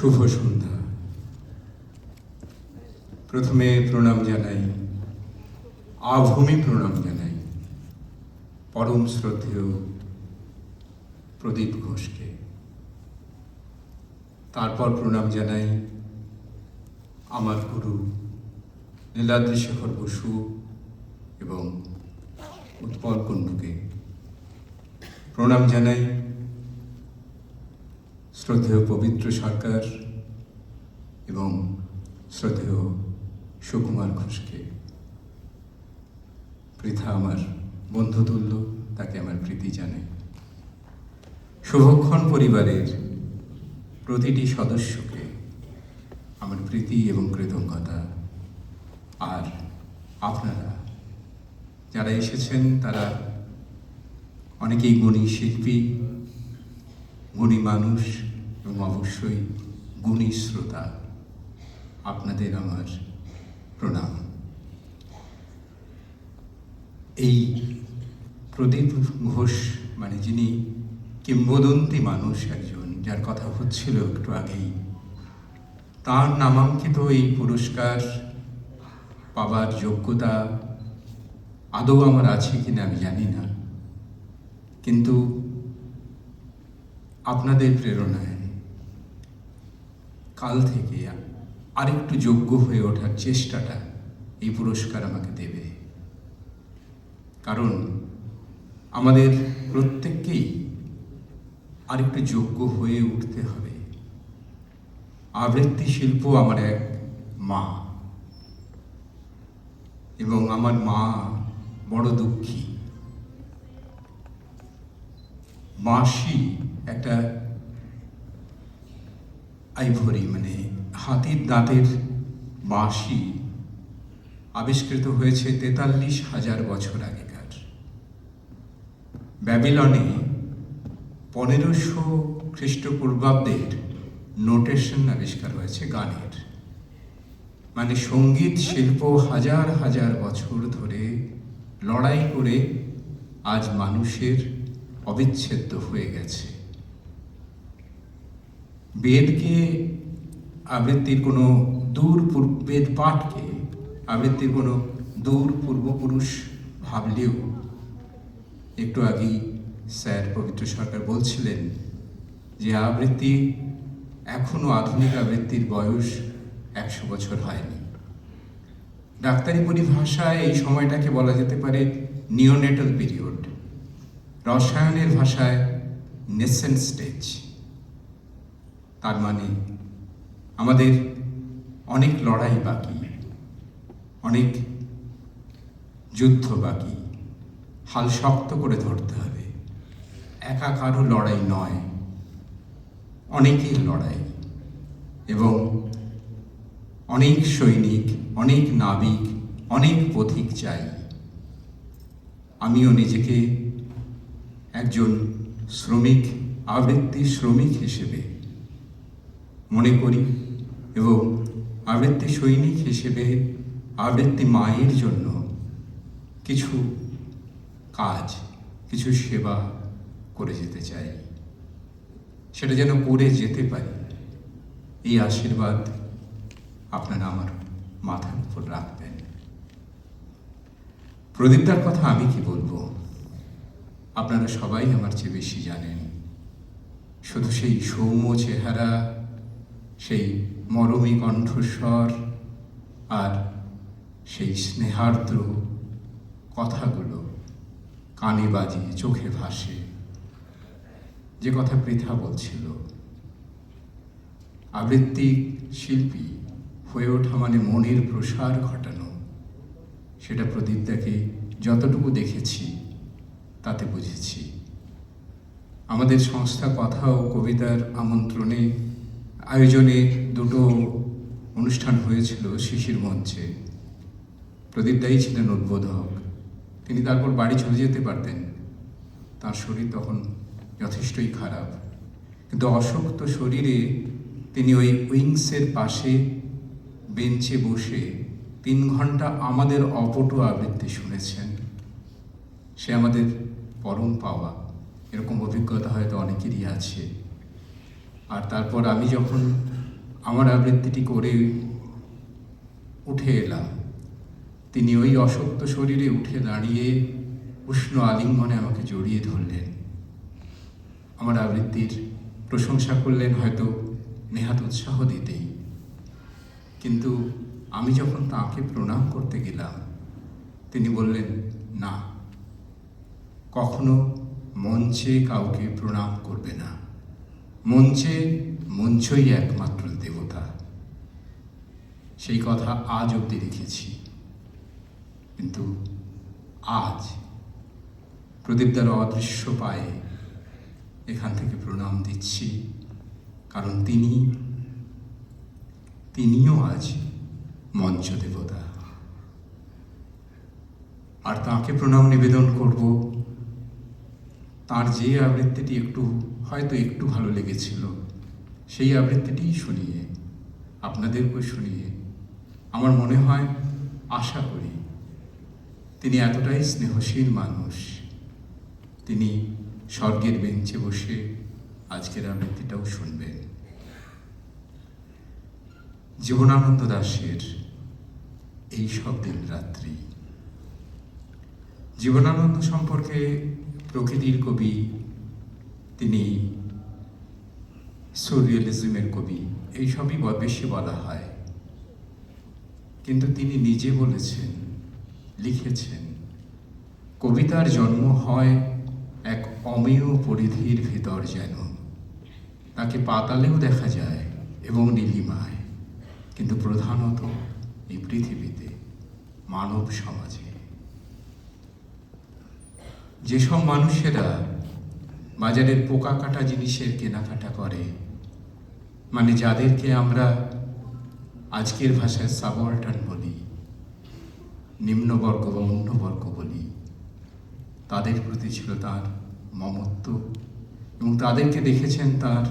শুভ সন্ধ্যা। প্রথমে প্রণাম জানাই, আভূমি প্রণাম জানাই, পরম শ্রদ্ধেয় প্রদীপ ঘোষকে। তারপর প্রণাম জানাই আমার গুরু নীলাদ্রি শেখর বসু এবং উৎপল কুণ্ডুকে। প্রণাম জানাই শ্রদ্ধেয় পবিত্র সরকার এবং শ্রদ্ধেয় সুকুমার ঘোষকে। পৃথা আমার বন্ধুতুল্য, তাকে আমার প্রীতি জানে শুভক্ষণ পরিবারের প্রতিটি সদস্যকে আমার প্রীতি এবং কৃতজ্ঞতা। আর আপনারা যারা এসেছেন, তারা অনেকেই গুণী শিল্পী, গুণী মানুষ এবং অবশ্যই গুণী শ্রোতা, আপনাদের আমার প্রণাম। এই প্রদীপ ঘোষ মানে যিনি কিংবদন্তি মানুষ একজন, যার কথা হচ্ছিল একটু আগেই, তার নামাঙ্কিত এই পুরস্কার পাবার যোগ্যতা আদৌ আমার আছে কিনা আমি জানি না। কিন্তু আপনাদের প্রেরণায় কাল থেকে আরেকটু যোগ্য হয়ে ওঠার চেষ্টাটা এই পুরস্কার আমাকে দেবে। কারণ আমাদের প্রত্যেককেই আরেকটু যোগ্য হয়ে উঠতে হবে। আবৃত্তি শিল্প আমার এক মা। এবং আমার মা বড় দুঃখী। মাসি একটা আইভরি মানে হাতির দাঁতের বাঁশি আবিষ্কৃত হয়েছে তেতাল্লিশ হাজার বছর আগেকার। ব্যাবিলনে পনেরোশো খ্রিস্টপূর্বাব্দের নোটেশন আবিষ্কার হয়েছে গানের। মানে সংগীত শিল্প হাজার হাজার বছর ধরে লড়াই করে আজ মানুষের অবিচ্ছেদ্য হয়ে গেছে। বেদকে আবৃত্তির কোনো দূর বেদ পাঠকে আবৃত্তির কোনো দূর পূর্বপুরুষ ভাবলেও একটু আগেই স্যার পবিত্র সরকার বলছিলেন যে আবৃত্তি এখনও আধুনিক আবৃত্তির বয়স একশো বছর হয়নি ডাক্তারি পরিভাষায় এই সময়টাকে বলা যেতে পারে নিওনেটাল পিরিয়ড রসায়নের ভাষায় নেসেন্ট স্টেজ তার মানে আমাদের অনেক লড়াই বাকি, অনেক যুদ্ধ বাকি। হাল শক্ত করে ধরতে হবে। একা কারও লড়াই নয়, অনেকের লড়াই। এবং অনেক সৈনিক, অনেক নাবিক, অনেক পথিক চাই। আমিও নিজেকে একজন শ্রমিক আবৃত্তি শ্রমিক হিসেবে মনে করি এবং আবৃত্তি সৈনিক হিসেবে আবৃত্তি মায়ের জন্য কিছু কাজ, কিছু সেবা করে যেতে চাই। সেটা যেন করে যেতে পারি। এই আশীর্বাদ আপনারা আমার মাথার উপর রাখবেন। প্রদীপদার কথা আমি কি বলব? আপনারা সবাই আমার চেয়ে বেশি জানেন। শুধু সেই সৌম্য চেহারা সেই মরমী কণ্ঠস্বর আর সেই স্নেহার্দ্র কথাগুলো কানে বাজে চোখে ভাসে। যে কথা পৃথা বলছিল, আবৃত্তি শিল্পী হয়ে ওঠা মানে মনের প্রসার ঘটানো। সেটা প্রদীপদাকে যতটুকু দেখেছি, তাতে বুঝেছি। আমাদের সংস্থা কথা ও কবিতার আমন্ত্রণে আয়োজনে দুটো অনুষ্ঠান হয়েছিল শিশির মঞ্চে। প্রদীপদাই ছিলেন উদ্বোধক। তিনি তারপর বাড়ি চলে যেতে পারতেন। তার শরীর তখন যথেষ্টই খারাপ। কিন্তু অশক্ত শরীরে তিনি ওই উইংসের পাশে বেঞ্চে বসে তিন ঘণ্টা আমাদের অপটু আবৃত্তি শুনেছেন। সে আমাদের পরম পাওয়া। এরকম অভিজ্ঞতা হয়তো অনেকেরই আছে। আর তারপর আমি যখন আমার আবৃত্তিটি করে উঠে এলাম, তিনি ওই অসত্য শরীরে উঠে দাঁড়িয়ে উষ্ণ আলিঙ্গনে আমাকে জড়িয়ে ধরলেন। আমার আবৃত্তির প্রশংসা করলেন হয়তো নেহাত উৎসাহ দিতেই। কিন্তু আমি যখন তাকে প্রণাম করতে গেলাম, তিনি বললেন, না, কখনো মঞ্চে কাউকে প্রণাম করবে না। মঞ্চে মঞ্চই একমাত্র দেবতা। সেই কথা আজ অব্দি রেখেছি কিন্তু আজ প্রদীপদার অদৃশ্য পায়ে এখান থেকে প্রণাম দিচ্ছি। কারণ তিনি, তিনিও আজ মঞ্চ দেবতা। আর তাকে প্রণাম নিবেদন করব। তার যে আবৃত্তিটি একটু হয়তো একটু ভালো লেগেছিল। সেই আবৃত্তিটিই শুনিয়ে, আপনাদেরকেও শুনিয়ে আমার মনে হয় আশা করি তিনি এতটাই স্নেহশীল মানুষ। তিনি স্বর্গের বেঞ্চে বসে আজকের আবৃত্তিটাও শুনবেন। জীবনানন্দ দাশের এই সব দিন রাত্রি। জীবনানন্দ সম্পর্কে প্রকৃতির কবি তিনি সুরিয়ালিজমের কবি, এইসবই বেশি বলা হয়। কিন্তু তিনি নিজে বলেছেন, লিখেছেন, কবিতার জন্ম হয় এক অমেয় পরিধির ভেতর যেন। তাকে পাতালেও দেখা যায় এবং নীলিমায়। কিন্তু প্রধানত এই পৃথিবীতে, মানব সমাজে। যেসব মানুষেরা বাজারের পোকা কাটা জিনিসের কেনাকাটা করে। মানে যাদেরকে আমরা আজকের ভাষায় সাবঅল্টার্ন বলি, নিম্নবর্গ বা অন্যবর্গ বলি, তাদের প্রতি ছিল তার মমত্ব এবং তাদেরকে দেখেছেন তার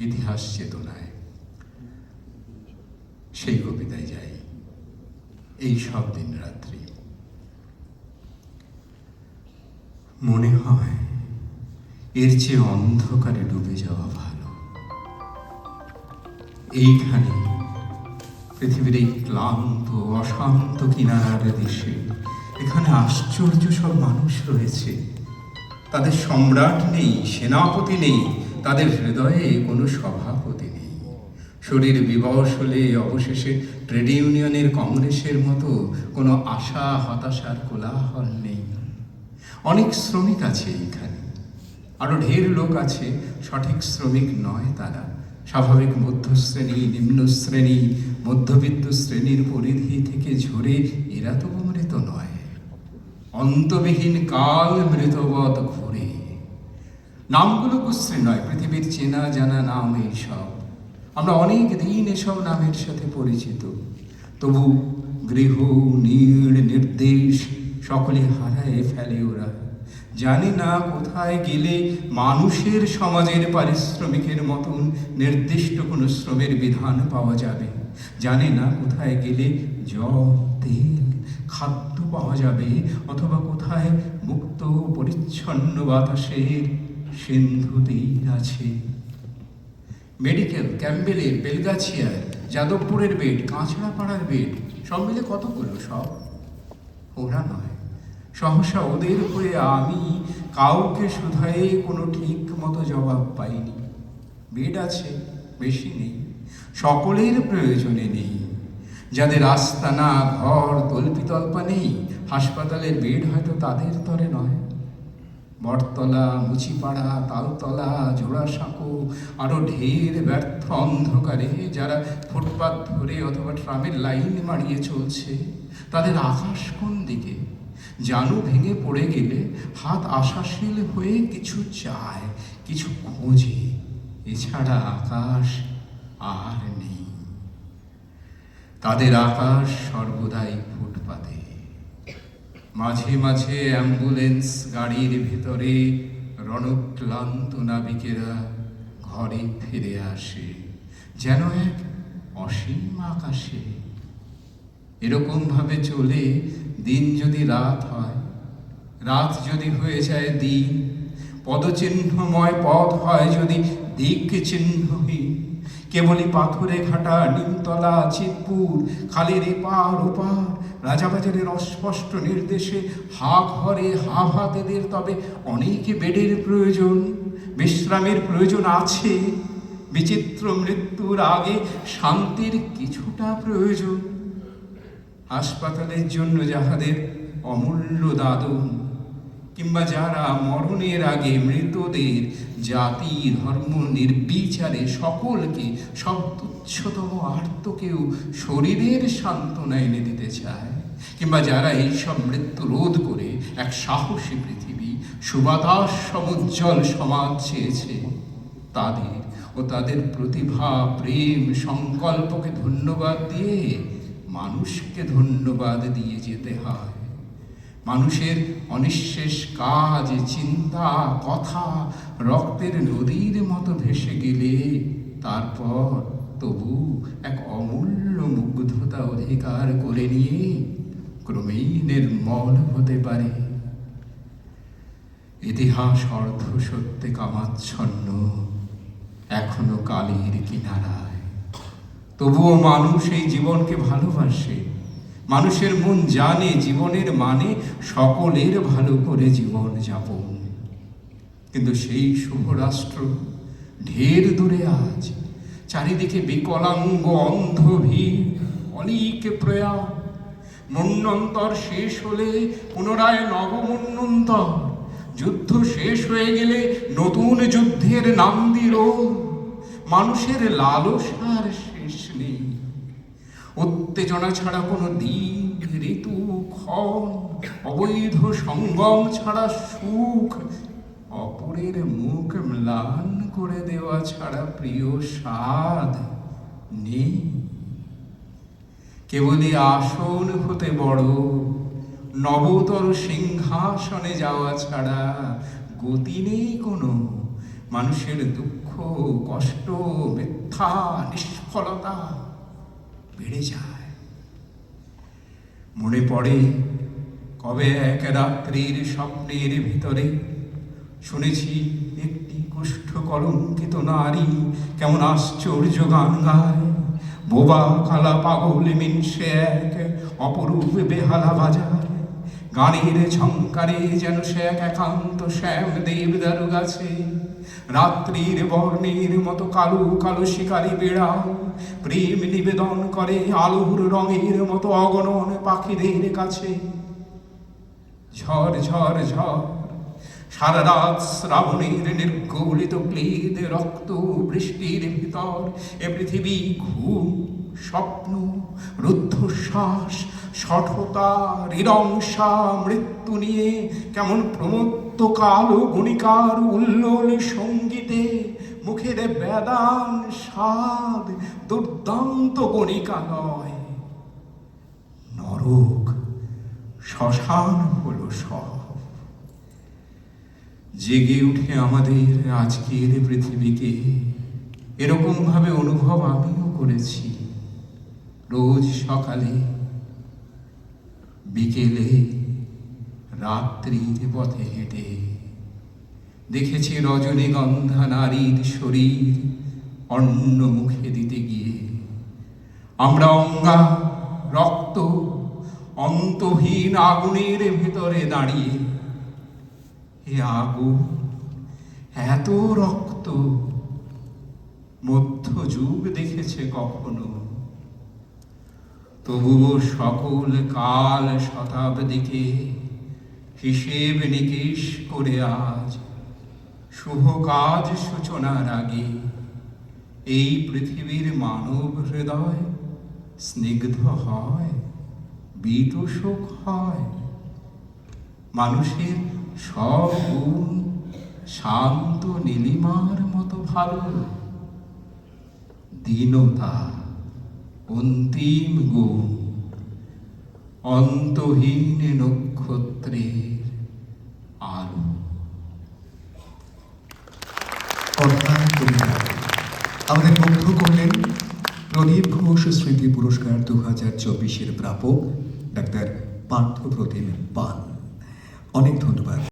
ইতিহাস চেতনায়। সেই কবিতায় যাই, এই সব দিন রাত্রি। মনে হয় এর চেয়ে অন্ধকারে ডুবে যাওয়া ভালো। এইখানে পৃথিবীর এই ক্লান্ত, অশান্ত কিনারার দেশে এখানে আশ্চর্য সব মানুষ রয়েছে। তাদের সম্রাট নেই, সেনাপতি নেই, তাদের হৃদয়ে কোনো সভাপতি নেই। শরীর বিবশ হলে অবশেষে ট্রেড ইউনিয়নের কংগ্রেসের মতো কোনো আশা হতাশার কোলাহল নেই। অনেক শ্রমিক আছে এইখানে। আরও ঢের লোক আছে, সঠিক শ্রমিক নয় তারা। স্বাভাবিক মধ্যশ্রেণী নিম্ন শ্রেণি মধ্যবিত্ত শ্রেণির পরিধি থেকে ঝরে এরা তো মৃত নয়। অন্তবিহীন কাল মৃতবৎ ঘুরে। নামগুলো কুশ্রী নয়, পৃথিবীর চেনা জানা নাম এইসব আমরা অনেক দিন এসব নামের সাথে পরিচিত। তবু গৃহ, নীড়, নির্দেশ সকলে হারায় ফেলে ওরা। জানে না কোথায় গেলে মানুষের সমাজের পারিশ্রমিকের মতন নির্দিষ্ট কোনো শ্রমের বিধান পাওয়া যাবে। জানে না কোথায় গেলে জল, তেল, খাদ্য পাওয়া যাবে অথবা কোথায় মুক্ত, পরিচ্ছন্ন বাতাসের সিন্ধু তীর আছে। মেডিকেল ক্যাম্বেলের বেলগাছিয়ার, যাদবপুরের বেড কাঁচড়াপাড়ার বেড, সব মিলে কতগুলো সব? ওরা নয়। সহসা ওদের উপরে আমি কাউকে শুধায়ে কোনো ঠিক মতো জবাব পাইনি। বেড আছে, বেশি নেই, সকলের প্রয়োজনে নেই। যাদের আস্তানা ঘর, তল্পিতল্পা নেই, হাসপাতালের বেড হয়তো তাদের তরে নয়। বটতলা, মুচিপাড়া, তালতলা জোড়াসাঁকো আরও ঢের ব্যর্থ অন্ধকারে যারা ফুটপাত ধরে অথবা ট্রামের লাইন মারিয়ে চলছে, তাদের আকাশ কোন দিকে? জানু ভেঙে পড়ে গেলে হাত আশাশীল হয়ে কিছু চায়, কিছু খোঁজে। এছাড়া আকাশ আর নেই। তাদের আকাশ সর্বদাই ফুটপাতে। মাঝে মাঝে অ্যাম্বুলেন্স গাড়ির ভেতরে রণক্লান্ত নাবিকেরা ঘরে ফিরে আসে, যেন এক অসীম আকাশে। এরকম ভাবে চলে দিন যদি রাত হয়, রাত যদি হয়ে যায় দিন, পদচিহ্নময় পথ হয় যদি দিক চিহ্নহীন কেবলই পাথরে ঘাটা, নিমতলা, চিতপুর, খালের এপার ওপার, রাজাবাজারের অস্পষ্ট নির্দেশে হা ঘরে হা ভাতেদের তবে অনেক বেডের প্রয়োজন, বিশ্রামের প্রয়োজন আছে। বিচিত্র মৃত্যুর আগে শান্তির কিছুটা প্রয়োজন। হাসপাতালের জন্য যাহাদের অমূল্য দাদন, কিংবা যারা মরণের আগে মৃতদের জাতি, ধর্ম নির্বিচারে সকলকে সব তুচ্ছতম আর্তকেও শরীরের সান্ত্বনা এনে দিতে চায়, কিংবা যারা এইসব মৃত্যু রোধ করে এক সাহসী পৃথিবী, সুবাতাস সমুজ্জ্বল সমাজ চেয়েছে, তাদের ও তাদের প্রতিভা, প্রেম, সংকল্পকে ধন্যবাদ দিয়ে মানুষকে ধন্যবাদ দিয়ে যেতে হয়। মানুষের অনিঃশেষ কাজ, চিন্তা, কথা রক্তের নদীর মতো ভেসে গেলে তারপর তবু এক অমূল্য মুগ্ধতা অধিকার করে নিয়ে ক্রমেই নির্মল হতে পারে। ইতিহাস অর্ধ সত্যে কামাচ্ছন্ন, এখনও কালের কিনারায়। তবুও মানুষ এই জীবনকে ভালোবাসে। মানুষের মন জানে জীবনের মানে সকলের ভালো করে জীবন যাপন। কিন্তু সেই শুভ রাষ্ট্র ঢের দূরে আজ। চারিদিকে বিকলাঙ্গ অন্ধ ভিড় অলিক প্রয়াস মন্বন্তর শেষ হলে পুনরায় নবমন্বন্তর যুদ্ধ শেষ হয়ে গেলে নতুন যুদ্ধের নাম দিল। মানুষের লালসার উত্তেজনা ছাড়া কোনো দিন ঋতু, ক্ষণ, অবৈধ সঙ্গম ছাড়া সুখ, অপরের মুখ ম্লান করে দেওয়া ছাড়া প্রিয় স্বাদ নেই। কেবলই আসন হতে বড় নবতর সিংহাসনে যাওয়া ছাড়া গতি নেই কোনো। মানুষের দুঃখ, কষ্ট, মিথ্যা, নিষ্ফলতা বেড়ে যায়। মনে পড়ে কবে এক রাত্রির স্বপ্নের ভিতরে শুনেছি একটি কুষ্ঠ কলঙ্কিত নারী কেমন আশ্চর্য গান গায়। বোবা কালা পাগল, মিনসে এক অপরূপ বেহালা বাজায়। গানের ঝঙ্কারে যেন সে এক একান্ত শ্যাম দেবদারু গাছে রাত্রির বর্ণের মতো কালো কালো শিকারি বেড়াও প্রেম নিবেদন করে আলোর রঙের মতো অগণন পাখিদের কাছে। ঝড় ঝড় ঝড়, সারা রাত শ্রাবণের নির্গলিত ক্লেদ রক্ত বৃষ্টির ভিতর এ পৃথিবী ঘুম, স্বপ্ন, রুদ্ধশ্বাস সঠতা হৃদংসা মৃত্যু নিয়ে কেমন প্রমত্ত কালো গুণিকার উল্লোল সঙ্গীতে মুখের বেদান স্বাদ দুর্দান্ত গণিকা নয়। নরক, শ্মশান হলো সব। জেগে উঠে আমাদের আজকের পৃথিবীকে। এরকম ভাবে অনুভব আমিও করেছি। রোজ সকালে বিকেলে রাত্রির পথে হেঁটে। দেখেছি রজনীগন্ধা নারীর শরীর অন্য মুখে দিতে গিয়ে। আমরা অঙ্গা, রক্ত, অন্তহীন আগুনের ভেতরে দাঁড়িয়ে। এ আগুন, এত রক্ত, মধ্যযুগ দেখেছে কখনো? তবুও সকল কাল শতাব্দীকে হিসেব নিকেশ করে আজ শুভ কাজ সূচনার আগে এই পৃথিবীর মানব হৃদয় স্নিগ্ধ হয়, বিতোষক হয়। মানুষের সব গুণ শান্ত নীলিমার মতো ভালো। দীনতা অন্তিম গুণ, অন্তহীন নক্ষত্রের আলো আমাদের মুগ্ধ করলেন প্রদীপ ঘোষ স্মৃতি পুরস্কার দু হাজার চব্বিশের প্রাপক ডাক্তার পার্থ প্রতিম পাল। অনেক ধন্যবাদ।